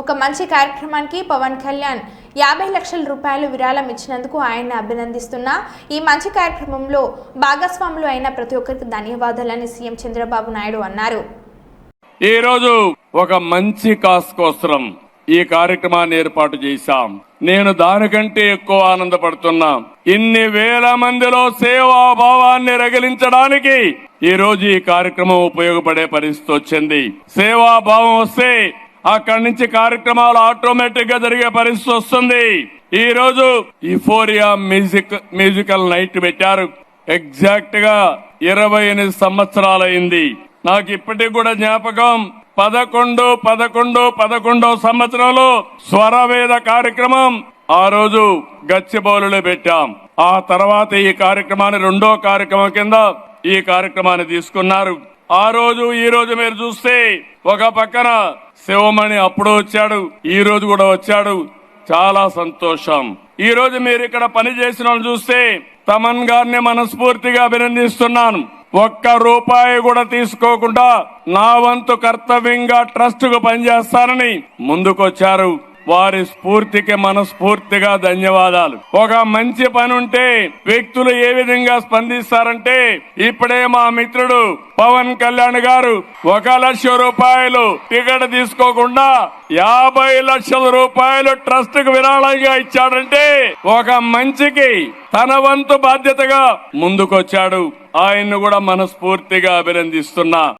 ఒక మంచి కార్యక్రమానికి పవన్ కళ్యాణ్ యాభై లక్షల రూపాయలు విరాళం ఇచ్చినందుకు ఆయన అభినందిస్తున్నా. ఈ మంచి కార్యక్రమంలో భాగస్వాములు అయిన ప్రతి ఒక్కరికి ధన్యవాదాలని సీఎం చంద్రబాబు నాయుడు అన్నారు. ఈ రోజు ఒక మంచి కాస్ కోసం ఈ కార్యక్రమాన్ని ఏర్పాటు చేశాం. నేను దానికంటే ఎక్కువ ఆనందపడుతున్నా. ఇన్ని వేల మందిలో సేవా భావాన్ని రగిలించడానికి ఈ రోజు ఈ కార్యక్రమం ఉపయోగపడే పరిస్థితి వచ్చింది. సేవాభావం వస్తే అక్కడి నుంచి కార్యక్రమాలు ఆటోమేటిక్గా జరిగే పరిస్థితి వస్తుంది. ఈ రోజు ఇఫోరియా మ్యూజిక్ మ్యూజికల్ నైట్ పెట్టారు. ఎగ్జాక్ట్గా ఇరవై ఎనిమిది సంవత్సరాలైంది నాకు ఇప్పటికి కూడా జ్ఞాపకం పదకొండు పదకొండు పదకొండో సంవత్సరంలో స్వరవేద కార్యక్రమం ఆ రోజు గచ్చిబౌలులో పెట్టాం. ఆ తర్వాత ఈ కార్యక్రమాన్ని రెండో కార్యక్రమం కింద ఈ కార్యక్రమాన్ని తీసుకున్నారు. ఆ రోజు ఈ రోజు మీరు చూస్తే ఒక పక్కన శివమణి అప్పుడు వచ్చాడు ఈ రోజు కూడా వచ్చాడు. చాలా సంతోషం. ఈ రోజు మీరు ఇక్కడ పని చేసిన వాళ్ళు చూస్తే తమన్ గారిని మనస్ఫూర్తిగా అభినందిస్తున్నాను. ఒక్క రూపాయి కూడా తీసుకోకుండా నా వంతు కర్తవ్యంగా ట్రస్ట్కు పనిచేస్తానని ముందుకొచ్చారు. వారి స్ఫూర్తికి మనస్ఫూర్తిగా ధన్యవాదాలు. ఒక మంచి పని ఉంటే వ్యక్తులు ఏ విధంగా స్పందిస్తారంటే ఇప్పుడే మా మిత్రుడు పవన్ కళ్యాణ్ గారు ఒక లక్ష రూపాయలు టికెట్ తీసుకోకుండా యాభై లక్షల రూపాయలు ట్రస్ట్కు విరాళంగా ఇచ్చాడంటే ఒక మంచికి తన వంతు బాధ్యతగా ముందుకొచ్చాడు. ఆయన్ను కూడా మనస్ఫూర్తిగా అభినందిస్తున్నా.